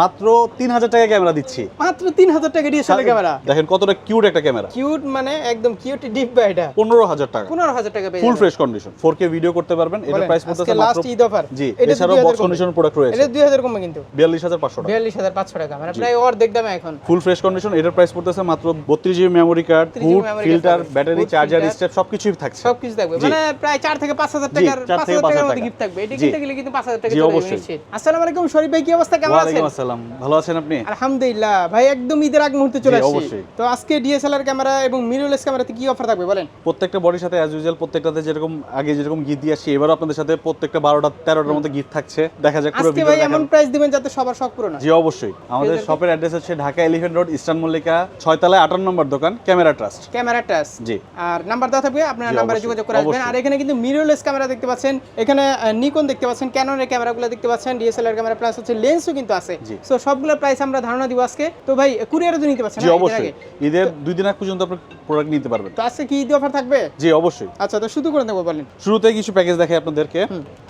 মাত্র তিন হাজার টাকা ক্যামেরা দিচ্ছি। মাত্র তিন হাজার টাকা ডিএসএলআর ক্যামেরা। দেখেন কতটা কিউট একটা ক্যামেরা। কিউট মানে একদম কিউট ডিপ বা এটা। পনেরো হাজার টাকা। পনেরো হাজার টাকা পেয়ে full fresh condition four K video করতে পারবেন। এটার বলেন, প্রাইস পড়তেছে লাস্ট মাত্র ঈদ অফার জি এটা এছাড়াও বক্স কন্ডিশন প্রোডাক্ট রয়েছে এটা দুই হাজার কমবে কিন্তু। বিয়াল্লিশ হাজার পাঁচশো টাকা। বিয়াল্লিশ হাজার পাঁচশো টাকা মানে প্রায় অর্ধেক দামে এখন। ফুল ফ্রেশ কন্ডিশন এটার প্রাইস পড়তেছে মাত্র বত্রিশ GB memory card 32 hood memory card filter battery charger strap সবকিছুই থাকছে। সবকিছু থাকবে। মানে প্রায় চার থেকে পাঁচ হাজার টাকার পাঁচ হাজার টাকার মধ্যে গিফট থাকবে। এটা কিনতে গেলে কিন্তু পাঁচ হাজার টাকা জি, চলে যাবে অবশ্যই। আসসালামু আলাইকুম শরীফ ভাই কি অবস্থা? কেমন আছেন? আসসালাম ভালো আছেন আপনি? আলহামদুলিল্লাহ। ভাই একদম ঈদের আগ মুহূর্তে চলে আসছি। অবশ্যই। তো আজকে ডিএসএলআর ক্যামেরা এবং মিররলেস ক্যামেরাতে কি অফার থাকবে বলেন? প্রত্যেকটা বডির সাথে অ্যাজ ইউজুয়াল প্রত্যেকটাতে যেরকম আগে যেরকম গিফট দিয়ে আসছি এবারও আপনাদের সাথে প্রত্যেকটা বারোটা তেরোটার মধ্যে গিফট থাকছে। দেখা যাক পুরো আজকে ভিডিও ভাই এমন প্রাইস দিবেন যাতে সবার শখ পূরণ হয়। জি অবশ্যই। আমাদের শপের অ্যাড্রেস হচ্ছে Dhaka elephant road eastern Mallika ছয়তলায় আটান্ন নম্বর দোকান ক্যামেরা ট্রাস্ট ক্যামেরা টাচ জি। আর নাম্বার দেওয়া থাকবে আপনারা নাম্বারে যোগাযোগ করে আসবেন। আর এখানে কিন্তু মিররলেস ক্যামেরা দেখতে পাচ্ছেন। এখানে নিকন দেখতে পাচ্ছেন ক্যাননের ক্যামেরাগুলো দেখতে পাচ্ছেন। ডিএসএলআর ক্যামেরা প্লাস হচ্ছে লেন্সও কিন্তু আছে। সো সবগুলোর প্রাইস আমরা ধারণা দিব আজকে। তো ভাই কুরিয়ারও তো নিতে পারছেন জি অবশ্যই। ঈদের দুই দিন আগ পর্যন্ত আপনি প্রোডাক্ট নিতে পারবেন। তো আজকে কি ঈদ অফার থাকবে? জি অবশ্যই। আচ্ছা তো শুরু করে দেবো বলেন। শুরুতে কিছু প্যাকেজ দেখে আপনাদেরকে।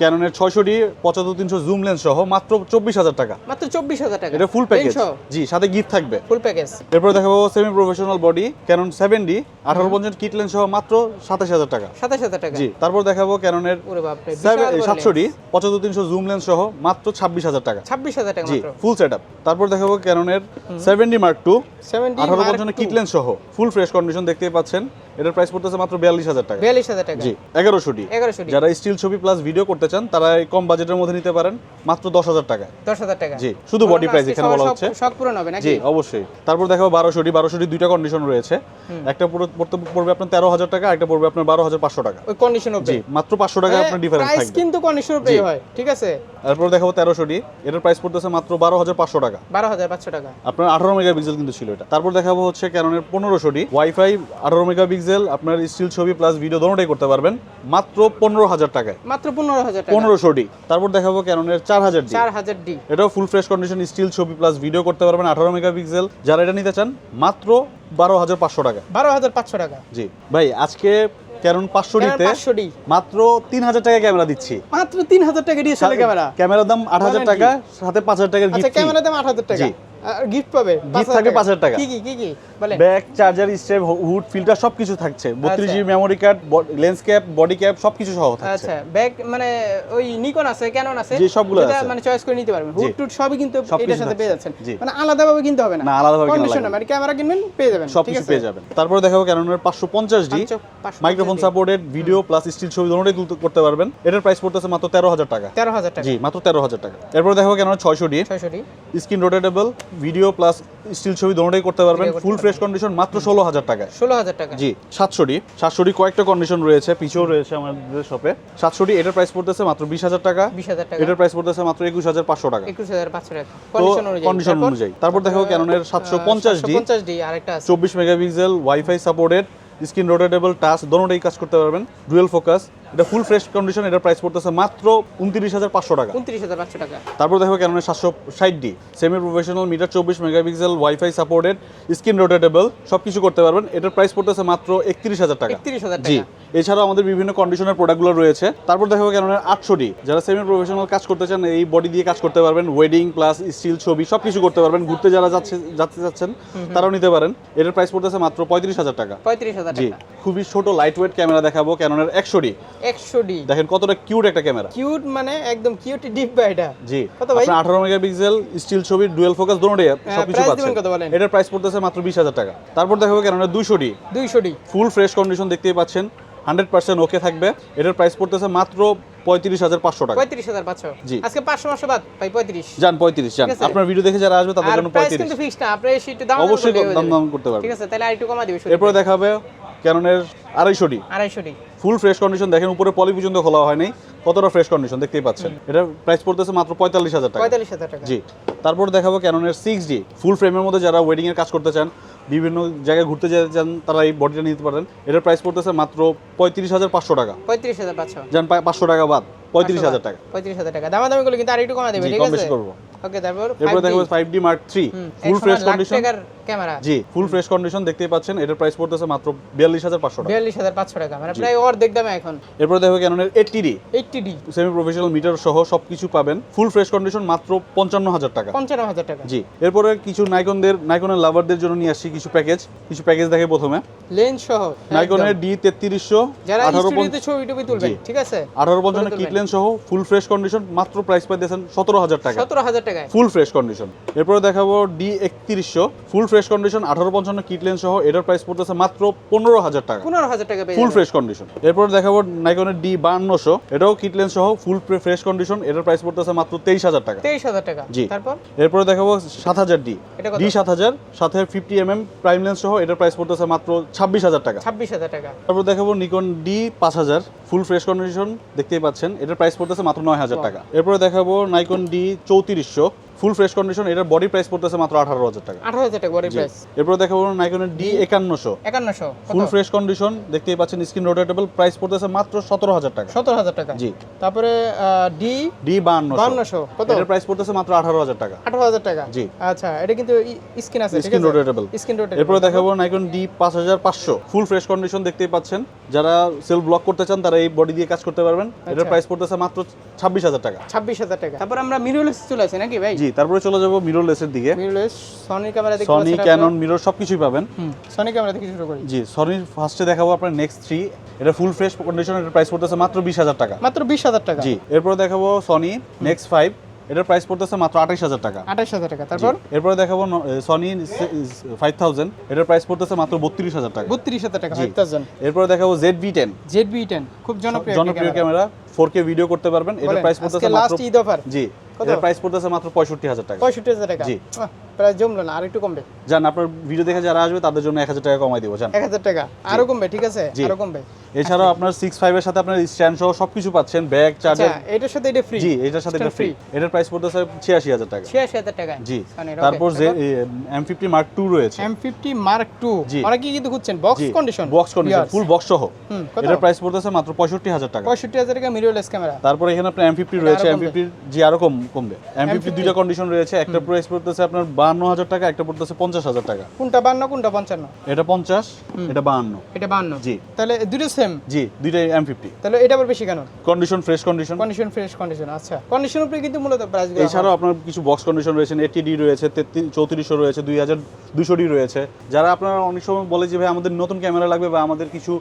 ক্যাননের ছয়শো ডি পঁচাত্তর তিনশো জুম লেন্স সহ মাত্র চব্বিশ হাজার টাকা। মাত্র চব্বিশ হাজার টাকা। এটা ফুল প্যাকেজ জি সাথে গিফট থাকবে। ফুল প্যাকেজ এরপর দেখাবো semi professional body Canon seven D আঠারো পঞ্চাশ কিট লেন্স সহ মাত্র সাতাশ হাজার টাকা। সাতাশ হাজার টাকা। জি তারপর দেখাবো ক্যাননের ওরে ডি পঁচাত্তর তিনশো জুম লেন্স সহ মাত্র ছাব্বিশ হাজার টাকা। ছাব্বিশ হাজার টাকা জি মাত্র। ফুল সেট তারপর দেখাবো ক্যাননের সেভেন্টি মার্ক টু সেভেন্টি আঠারো পঞ্চান্ন কিটলেন সহ ফুল ফ্রেশ কন্ডিশন দেখতে পাচ্ছেন। এটার প্রাইস পড়তেছে মাত্র বিয়াল্লিশ হাজার টাকা। বিয়াল্লিশ হাজার টাকা। জি এগারোশো ডি। এগারোশো ডি। যারা স্টিল ছবি প্লাস ভিডিও করতে চান তারা এই কম বাজেটের মধ্যে নিতে পারেন মাত্র দশ হাজার টাকা। দশ হাজার টাকা। জি শুধু বডি প্রাইস এখানে বলা হচ্ছে। শখ পূরণ হবে নাকি? জি অবশ্যই। তারপর দেখো বারোশো ডি। বারোশো ডি দুইটা কন্ডিশন রয়েছে। একটা পুরো পড়তে পড়বে আপনার তেরো হাজার টাকা একটা পড়বে আপনার বারো হাজার পাঁচশো টাকা। ওই কন্ডিশন হবে। জি মাত্র পাঁচশো টাকা আপনার ডিফারেন্স প্রাইস কিন্তু কন্ডিশন পে হয় ঠিক আছে? তারপর দেখাবো তেরোশো ডি। এটার প্রাইস পড়তেছে মাত্র বারো হাজার পাঁচশো টাকা। বারো হাজার পাঁচশো টাকা। আপনার আঠারো মেগাপিক্সেল কিন্তু ছিল এটা। তারপর দেখাবো হচ্ছে ক্যাননের পনেরোশো ডি। ওয়াইফাই আঠারো মেগাপিক্সেল আপনার স্টিল ছবি প্লাস ভিডিও দোনোটাই করতে পারবেন। মাত্র পনেরো হাজার টাকায়। মাত্র পনেরো হাজার পনেরোশো ডি। তারপর দেখাবো ক্যাননের চার হাজার চার হাজার ডি। এটাও ফুল ফ্রেশ কন্ডিশন স্টিল ছবি প্লাস ভিডিও করতে পারবেন আঠারো মেগাপিক্সেল যারা এটা নিতে চান মাত্র বারো হাজার পাঁচশো টাকা। বারো হাজার পাঁচশো টাকা। জি। ভাই আজকে ক্যানন পাঁচশো ডিতে মাত্র তিন হাজার টাকা ক্যামেরা দিচ্ছি। মাত্র তিন হাজার টাকা ডিএসএলআর ক্যামেরা ক্যামেরার দাম আট হাজার টাকা সাথে পাঁচ হাজার টাকার আচ্ছা গিফট ক্যামেরা দাম আট হাজার টাকা। জি। গিফট পাবে? Gift থাকবে 5,000 টাকা। কি কি কি কি? Back charger strap hood filter সবকিছু থাকছে। বত্রিশ আচ্ছা। GB memory card lens cap body cap সবকিছু সহ থাকছে। আচ্ছা ব্যাগ মানে ওই নিকন আছে ক্যানন আছে জি, সবগুলো আছে। মানে চয়েস করে নিতে পারবেন। হুড টুট সবই কিন্তু এটার সাথে পেয়ে যাচ্ছেন। মানে আলাদাভাবে কিনতে হবে না। না, আলাদাভাবে কেনা কন্ডিশন লাগবে না। মানে ক্যামেরা কিনবেন পেয়ে যাবেন সবকিছু পেয়ে যাবেন। তারপরে দেখাবো ক্যাননের পাঁচশো পঞ্চাশ ডি। পাঁচশো- পাঁচশো microphone supported video plus still ছবি দুটোই তুলতে করতে পারবেন। এটার প্রাইস পড়তেছে মাত্র তেরো হাজার টাকা। তেরো হাজার টাকা। জি মাত্র তেরো হাজার টাকা। এরপর দেখাবো কেন ছয়শো ডি। ছয়শো D. Screen rotatable video plus still ছবি দুটোই করতে পারবেন। ফুল ফ্রেশ কন্ডিশন মাত্র ষোলো হাজার টাকায়। ষোলো হাজার টাকা। জি সাতশো ডি সাতশো ডি কয়েকটা কন্ডিশন রয়েছে পিছেও রয়েছে আমাদের শপে সাতশো ডি এটার প্রাইস পড়তেছে মাত্র বিশ হাজার টাকা। বিশ হাজার টাকা। এটার প্রাইস পড়তেছে মাত্র একুশ হাজার পাঁচশো টাকা। একুশ হাজার পাঁচশো টাকা। কন্ডিশন অনুযায়ী। কন্ডিশন তারপর, অনুযায়ী। তারপর দেখাবো ক্যাননের সাতশো পঞ্চাশ ডি পঞ্চাশ ডি আরেকটা আছে। চব্বিশ megapixel wifi supported screen rotatable touch দোনোটাই কাজ করতে পারবেন। ডুয়েল ফোকাস এটা ফুল ফ্রেশ কন্ডিশন এটার প্রাইস পড়তেছে মাত্র উনত্রিশ হাজার পাঁচশো টাকা। উনত্রিশ হাজার পাঁচশো টাকা। তারপর দেখো কেন সাতশো ষাট ডি সেমি প্রফেশনাল মিটার চব্বিশ megapixel wifi supported screen rotatable সব কিছু করতে পারবেন। এটার প্রাইস পড়তেছে মাত্র একত্রিশ হাজার টাকা। একত্রিশ হাজার জি এছাড়াও আমাদের বিভিন্ন কন্ডিশনের প্রোডাক্টগুলো রয়েছে। তারপর দেখো কেন আটশো ডি যারা সেমি প্রফেশনাল কাজ করতে চান এই বডি দিয়ে কাজ করতে পারবেন। ওয়েডিং প্লাস স্টিল ছবি সব কিছু করতে পারবেন। ঘুরতে যারা যাচ্ছে যাচ্ছে যাচ্ছেন তারাও নিতে পারেন। এটার প্রাইস পড়তেছে মাত্র পঁয়ত্রিশ হাজার টাকা। পঁয়ত্রিশ হাজার জি টাকা। খুবই ছোট লাইট ওয়েট ক্যামেরা দেখাবো। ক্যাননের একশো ডি একশো ডি দেখেন কতটা কিউট একটা ক্যামেরা কিউট মানে একদম কিউট এটা? জি। কত ভাই? আপনার আঠারো মেগাপিক্সেল স্টিল ছবি ডুয়েল ফোকাস দোনোটাই সবকিছু পাচ্ছেন? এটার প্রাইস পড়তেছে মাত্র বিশ হাজার টাকা। তারপর দেখাবো ফুল ফ্রেশ কন্ডিশন দেখতেই পাচ্ছেন। হান্ড্রেড পার্সেন্ট ওকে থাকবে। এটার প্রাইস পড়তেছে মাত্র পঁয়ত্রিশ হাজার পাঁচশো টাকা। পঁয়ত্রিশ হাজার পাঁচশো। জি। আজকে পাঁচশো পাঁচশো বাদ ভাই পঁয়ত্রিশ। যান পঁয়ত্রিশ যান। আপনার ভিডিও দেখে যারা আসবে তাদের জন্য পঁয়ত্রিশ। কিন্তু ফিক্সড না আপনি একটু দাম অবশ্যই দাম দাম করতে পারবেন। ঠিক আছে তাহলে আরেকটু কমা দিবে এরপরে দেখাবে ক্যাননের আড়াইশো ডি। আড়াইশো ডি। ফুল ফ্রেশ কন্ডিশন দেখেন উপরে পলি পর্যন্ত খোলা হয়নি কতটা ফ্রেশ কন্ডিশন দেখতেই পাচ্ছেন। এটা প্রাইস পড়তেছে মাত্র পঁয়তাল্লিশ হাজার টাকা। পঁয়তাল্লিশ হাজার টাকা। জি। তারপর দেখাবো ক্যাননের সিক্স ডি ফুল ফ্রেমের মধ্যে যারা ওয়েডিং এর কাজ করতে চান বিভিন্ন জায়গায় ঘুরতে যেতে চান তারা এই বডিটা নিতে পারেন। এটার প্রাইস পড়তেছে মাত্র পঁয়ত্রিশ হাজার পাঁচশো টাকা। পঁয়ত্রিশ হাজার পাঁচশো। যান পাঁচশো টাকা বাদ পঁয়ত্রিশ হাজার টাকা। পঁয়ত্রিশ হাজার টাকা। দামা দামি করলে কিন্তু আরেকটু কমা দেবে ঠিক আছে? করব। ওকে তারপর এরপরে 5D দেখাবো ফাইভ ডি মার্ক থ্রি হুম, ফুল ফ্রেশ কন্ডিশন ক্যামেরা জি ফুল ফ্রেশ কন্ডিশন দেখতেই পাচ্ছেন এটার প্রাইস পড়তেছে মাত্র বিয়াল্লিশ হাজার পাঁচশো টাকা। বিয়াল্লিশ হাজার পাঁচশো টাকা মানে প্রায় অর্ধেক দামে এখন। এরপরে দেখো ক্যাননের eighty D eighty D semi professional meter সহ সবকিছু পাবেন ফুল ফ্রেশ কন্ডিশন মাত্র পঞ্চান্ন হাজার টাকা। পঞ্চান্ন হাজার টাকা। জি এরপরে কিছু নাইকনদের নাইকনের লাভারদের জন্য নিয়ে আসছি কিছু প্যাকেজ কিছু প্যাকেজ দেখে প্রথমে। লেন্স সহ নাইকনের ডি তেত্রিশশো যারা আঠারো স্টুডিওতে ছবি টবি তুলবেন ঠিক আছে? আঠারো পঞ্চান্ন তুলবেন। কিটলেন সহ ফুল ফ্রেশ কন্ডিশন মাত্র প্রাইস পাইতেছেন সতেরো হাজার টাকা। সতেরো হাজার টাকায় ফুল ফ্রেশ কন্ডিশন এরপরে দেখাবো ডি একত্রিশশো। ফুল ফ্রেশ কন্ডিশন আঠারো পঞ্চান্ন কিটলেন সহ এটার প্রাইস পড়তেছে মাত্র পনেরো হাজার টাকা। পনেরো হাজার টাকা ফুল ফ্রেশ কন্ডিশন এরপর দেখাবো নাইকনের ডি বান্নশো এটাও কিটলেন সহ ফুল ফ্রেশ কন্ডিশন এটার প্রাইস পড়তেছে মাত্র তেইশ হাজার টাকা। তেইশ হাজার টাকা। জি। তারপর? এরপরে দেখাবো সাত হাজার ডি? ডি সাত হাজার সাথে fifty M M prime lens সহ এটার প্রাইস পড়তেছে মাত্র ছাব্বিশ হাজার টাকা। ছাব্বিশ হাজার টাকা। তারপর দেখাবো নিকন ডি পাঁচ হাজার ফুল ফ্রেশ কন্ডিশন দেখতেই পাচ্ছেন এটার প্রাইস পড়তেছে মাত্র নয় হাজার টাকা। এরপরে দেখাবো নাইকন ডি চৌত্রিশশো। ফুল ফ্রেশ কন্ডিশন এটার বডি প্রাইস পড়তেছে মাত্র আঠারো হাজার টাকা। আঠারো হাজার টাকা বডি প্রাইস এরপরে দেখাবো নাইকনের ডি একান্নশো। একান্নশো ফুল ফ্রেশ কন্ডিশন দেখতেই পাচ্ছেন স্ক্রিন রোটেটেবল প্রাইস পড়তেছে মাত্র সতেরো হাজার টাকা। সতেরো হাজার টাকা। জি। তারপরে ডি ডি বাহান্নশো। বান্নশো কত? এটার প্রাইস পড়তেছে মাত্র আঠারো হাজার টাকা। আঠারো হাজার টাকা। জি। আচ্ছা এটা কিন্তু স্ক্রিন আছে স্ক্রিন রোটেটেবল স্ক্রিন রোটেট এরপরে দেখাবো নাইকন ডি পাঁচ হাজার পাঁচশো। ফুল ফ্রেশ কন্ডিশন দেখতেই পাচ্ছেন। যারা সেল ব্লক করতে চান তারা এই বডি দিয়ে কাজ করতে পারবেন। এটার আচ্ছা। প্রাইস পড়তেছে মাত্র ছাব্বিশ হাজার টাকা। ছাব্বিশ হাজার টাকা। তারপর আমরা মিররলেস চলে আসি নাকি ভাই? জি তারপরে চলে যাব মিররলেসের দিকে। মিররলেস সনি ক্যামেরা দেখতে সনি পাচ্ছেন আপনারা? ক্যানন মিরর সবকিছুই পাবেন। সনি ক্যামেরা থেকে শুরু করি। জি সনির ফার্স্টে দেখাবো আপনার নেক্সট থ্রি এটা ফুল ফ্রেশ কন্ডিশন এটার প্রাইস পড়তেছে মাত্র বিশ হাজার টাকা। মাত্র বিশ হাজার টাকা। জি এরপরে দেখাবো সনি নেক্সট ফাইভ এটার প্রাইস পড়তেছে মাত্র আঠাইশ হাজার টাকা। আঠাশ হাজার টাকা। তারপর? এরপরে দেখাবো সনি ফাইভ থাউজেন্ড এটার প্রাইস পড়তেছে মাত্র বত্রিশ হাজার টাকা। বত্রিশ হাজার টাকা জি। ফাইভ থাউজেন্ড এরপরে দেখাবো Z B ten Z B ten খুব জনপ্রিয় জনপ্রিয় ক্যামেরা ফোর কে ভিডিও করতে পারবেন। এটার প্রাইস পড়তেছে মাত্র লাস্ট ঈদ অফার জি। কত? প্রাইস পড়তেছে মাত্র পঁয়ষট্টি হাজার টাকা পঁয়ষট্টি হাজার টাকা জি। প্রায় জমলো না আর একটু কমবে আপনার ভিডিও দেখে যারা আসবে তাদের জন্য এক হাজার টাকা কমাই দিব এক হাজার টাকা আরও কমবে ঠিক আছে? আরও কমবে। এছাড়াও আপনার সিক্স ফাইভের সাথে আপনার স্ট্যান্ড সহ সবকিছু পাচ্ছেন ব্যাগ আচ্ছা চার্জার এটার সাথে এটা ফ্রি জি এটার সাথে এটা ফ্রি এটার প্রাইস পড়তেছে ছিয়াশি হাজার টাকা। ছিয়াশি হাজার টাকা জি। তারপর যে এম ফিফটি মার্ক টু রয়েছে। এম ফিফটি মার্ক টু জি। কিন্তু খুঁজছেন? Box condition box condition full box সহ। এটার প্রাইস পড়তেছে মাত্র পঁয়ষট্টি হাজার টাকা। পঁয়ষট্টি হাজার টাকা মিররলেস ক্যামেরা তারপর এখানে আপনার এম ফিফটি রয়েছে এম। ফিফটির জি আরও কম কমবে। এম ফিফটি দুইটা কন্ডিশন রয়েছে একটা প্রাইস পড়তেছে আপনার বাহান্ন হাজার টাকা একটা পড়তেছে পঞ্চাশ হাজার টাকা। কোনটা বান্ন কোনটা পঞ্চান্ন? এটা পঞ্চাশ এটা বাহান্ন। এটা বান্ন জি। তাহলে দুটো সেম জি দুইটাই এম ফিফটি তাহলে এটা আবার বেশি কেন? Condition fresh condition condition fresh condition আচ্ছা। কন্ডিশন উপরে কিন্তু মূলত প্রাইস এছাড়াও আপনার কিছু বক্স কন্ডিশন রয়েছে এইটি ডি রয়েছে চৌত্রিশশো রয়েছে দুই হাজার দুশো ডি রয়েছে। যারা আপনারা অনেক সময় বলে যে ভাই আমাদের নতুন ক্যামেরা লাগবে বা আমাদের কিছু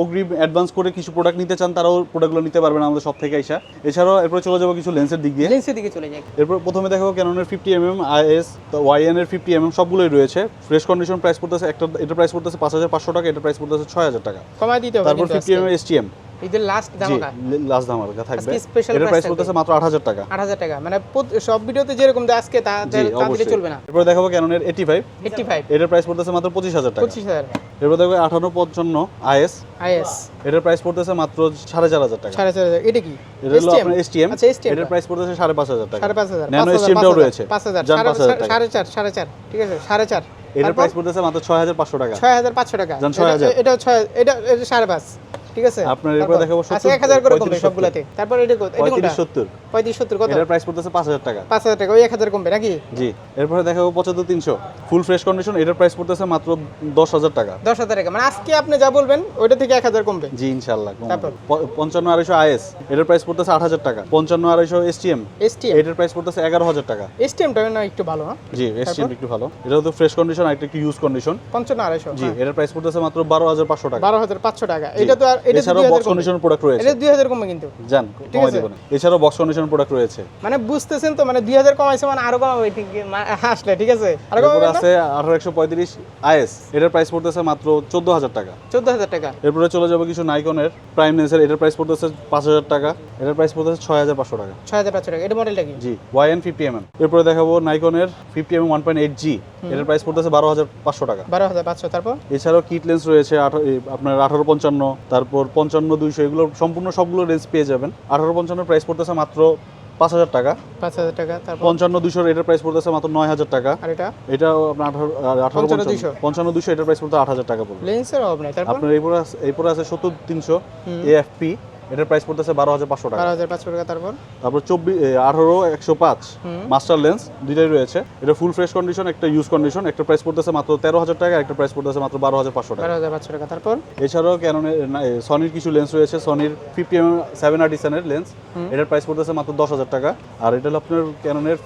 অগ্রিম অ্যাডভান্স করে কিছু প্রোডাক্ট নিতে চান তারাও প্রোডাক্টগুলো নিতে পারবেন আমাদের সব থেকে আইসা। এছাড়াও এরপর চলে যাব কিছু লেন্সের দিক দিয়ে। লেন্সের দিকে চলে যাই। এরপর প্রথমে দেখো ক্যাননের fifty M M IS Y N এর ফিফটি এম এম সবগুলোই রয়েছে। ফ্রেশ কন্ডিশন প্রাইস পড়তেছে একটা এটা প্রাইস পড়তেছে পাঁচ হাজার পাঁচশো টাকা এটা প্রাইস পড়তেছে ছয় হাজার টাকা। কমায় দিতে তারপর fifty M M S T M ঈদের লাস্ট ধামাকা। লাস্ট ধামাকা থাকবে। special প্রাইস থাকবে। মাত্র আট হাজার টাকা। আট হাজার টাকা। মানে সব ভিডিওতে যেরকম দেয় আজকে তা জি তা দিলে চলবে না। এরপর দেখাবো এইটি ফাইভ এইটটি ফাইভ এটার প্রাইস পড়তেছে মাত্র পঁচিশ হাজার টাকা। পঁচিশ হাজার। এরপর দেখবে আঠারো পঞ্চান্ন আইএস আইএস এটার প্রাইস পড়তেছে মাত্র সাড়ে চার হাজার টাকা। সাড়ে চার হাজার। এটা কি? এটা হলো আপনার এসটিএম আচ্ছা এসটিএম এটার প্রাইস পড়তেছে সাড়ে পাঁচ হাজার টাকা। সাড়ে পাঁচ হাজার ন্যানো পাঁচ হাজার, পাঁচ রয়েছে। হাজার, পাঁচ হাজার যান সাড়ে- পাঁচ হাজার টাকা। সাড়ে চার সাড়ে চার ঠিক আছে সাড়ে চার। এটার প্রাইস পড়তেছে মাত্র ছয় হাজার পাঁচশো টাকা। ছয় হাজার পাঁচশো টাকা। যান, ছয় হাজার। এটা- এটা ছয় এটা এটা সাড়ে পাঁচ। ঠিক আছে? আপনার এরপর দেখাবো দেখাবো আচ্ছা সত্তর, এক হাজার করে কমবে সবগুলাতে। তারপর এটা কত- এটা কোনটা? পঁয়ত্রিশ সত্তর কত? এটার প্রাইস পড়তেছে পাঁচ হাজার টাকা। পাঁচ হাজার টাকা ওই এক হাজার কমবে নাকি? জি এরপরে দেখাবো পঁচাত্তর তিনশো। ফুল ফ্রেশ কন্ডিশন এটার প্রাইস পড়তেছে মাত্র দশ হাজার টাকা। দশ হাজার টাকা মানে আজকে আপনি যা বলবেন ওইটা থেকে এক হাজার কমবে। জি ইনশাল্লাহ তারপর? পঞ্চান্ন আড়াইশো আইএস এটার প্রাইস পড়তেছে আট হাজার টাকা। পঞ্চান্ন আড়াইশো এসটিএম এসটিএম এটার প্রাইস পড়তেছে এগারো হাজার টাকা। এসটিএমটা না একটু ভালো হ্যাঁ? জি এসটিএম একটু ভালো। এটা তো ফ্রেশ কন্ডিশন আর একটু ইউজ কন্ডিশন পঞ্চান্ন আড়াইশো জি এটার প্রাইস পড়তেছে মাত্র বারো হাজার পাঁচশো টাকা। বারো হাজার পাঁচশো টাকা। এটা তো আর এটা বক্স হাজার কন্ডিশন প্রোডাক্ট রয়েছে। এটা দুই হাজার কমবে কিন্তু। জান কমাই। এছাড়াও বক্স কন্ডিশন প্রোডাক্ট রয়েছে। মানে বুঝতেছেন তো মানে দুই হাজার কমাইছে মানে আরও কমাবে ঠিক আসলে ঠিক আছে? আরও কমাবে আছে আঠারো একশো পঁয়ত্রিশ আইএস। এটার প্রাইস পড়তেছে মাত্র চোদ্দ হাজার টাকা। চোদ্দ হাজার টাকা। এরপরে চলে যাব কিছু নাইকনের প্রাইম লেন্সের এটার প্রাইস পড়তেছে পাঁচ হাজার টাকা। এটার প্রাইস পড়তেছে ছয় হাজার পাঁচশো টাকা। ছয় হাজার পাঁচশো টাকা। এটা মডেলটা কি? জি ফিফটি এম এরপরে দেখাবো নাইকনের fifty M one point eight G এটার প্রাইস পড়তেছে বারো হাজার পাঁচশো টাকা। বারো হাজার পাঁচশো তারপর? এছাড়াও কিট লেন্স রয়েছে আপনার আঠারো পঞ্চান্ন তারপর পঞ্চান্ন দুইশো এগুলো সম্পূর্ণ সবগুলো রেঞ্জ পেয়ে যাবেন। আঠারো পঞ্চান্ন প্রাইস পড়তেছে মাত্র পাঁচ হাজার টাকা। পাঁচ হাজার টাকা তারপর পঞ্চান্ন দুশো এটার প্রাইস পড়তেছে মাত্র নয় হাজার টাকা। আর এটা? এটাও আপনার আঠারো আঠারো পঞ্চান্ন। দুশো এটার প্রাইস পড়তে আট হাজার টাকা পড়বে। লেন্সের অভাব নাই। তারপর? আপনার আছে এরপরে আছে সত্তর তিনশো এএফপি এটার প্রাইস পড়তেছে বারো হাজার পাঁচশো টাকা। বারো হাজার পাঁচশো টাকা তারপর? তারপর চব্বিশ আঠারো একশো পাঁচ। মাস্টার লেন্স দুইটাই রয়েছে। এটা ফুল ফ্রেশ কন্ডিশন একটা ইউজ কন্ডিশন একটা প্রাইস পড়তেছে মাত্র তেরো হাজার টাকা একটা প্রাইস পড়তেছে মাত্র বারো হাজার পাঁচশো টাকা। বারো হাজার পাঁচশো টাকা তারপর? এছাড়াও ক্যাননের সনির কিছু লেন্স রয়েছে সনির ফিফটি এম সেভেন আর্টিসানের লেন্স এটার প্রাইস পড়তেছে মাত্র দশ হাজার টাকা। আর এটা হলো আপনার ক্যাননের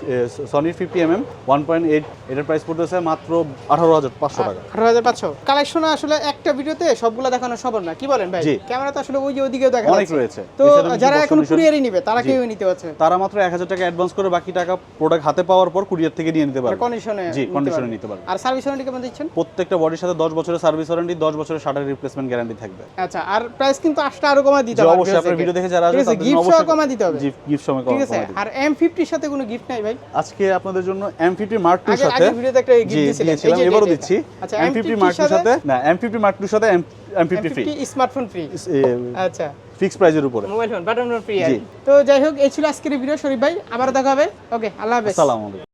সনির fifty M M one point eight এটার প্রাইস পড়তেছে মাত্র আঠারো হাজার পাঁচশো টাকা। আঠারো হাজার পাঁচশো। কালেকশন আসলে একটা ভিডিওতে সবগুলো দেখানো সম্ভব না কি বলেন ভাই? ক্যামেরা তো আসলে ওই যে ওইদিকেও দেখা। রয়েছে। তো যারা এখন কুরিয়ারই নিবে তারা জি। কেউ নিতে পারছে তারা মাত্র এক হাজার টাকা অ্যাডভান্স করে বাকি টাকা প্রোডাক্ট হাতে পাওয়ার পর কুরিয়ার থেকে নিয়ে নিতে পারবে। কন্ডিশনে জি কন্ডিশনে নিতে পারবে। আর সার্ভিস ওয়ারেন্টি কেমন দিচ্ছেন? প্রত্যেকটা বডির সাথে দশ বছরের সার্ভিস ওয়ারেন্টি দশ বছরের শাটার রিপ্লেসমেন্ট গ্যারান্টি থাকবে। আচ্ছা আর প্রাইস কিন্তু আরও কমা দিতে হবে। অবশ্যই আপনার ভিডিও দেখে যারা আসবে তাদের গিফট সহ কমা দিতে হবে। গিফট সময় ঠিক আছে আর এম ফিফটির সাথে কোনো গিফট নাই ভাই? আজকে আপনাদের জন্য এম ফিফটি মার্ক টুর আগে সাথে আগে ভিডিওতে একটা গিফট দিয়েছিলাম এবারও দিচ্ছি। আচ্ছা এম ফিফটি মার্ক টুর সাথে না এম ফিফটি মার্ক টুর সাথে M fifty free smartphone free আচ্ছা। ফিক্স প্রাইজের উপরে। Mobile phone button phone free. তো যাই হোক এই ছিল আজকের ভিডিও শরীফ ভাই আবার দেখা হবে। ওকে আল্লাহ হাফেজ। আসসালামু আলাইকুম।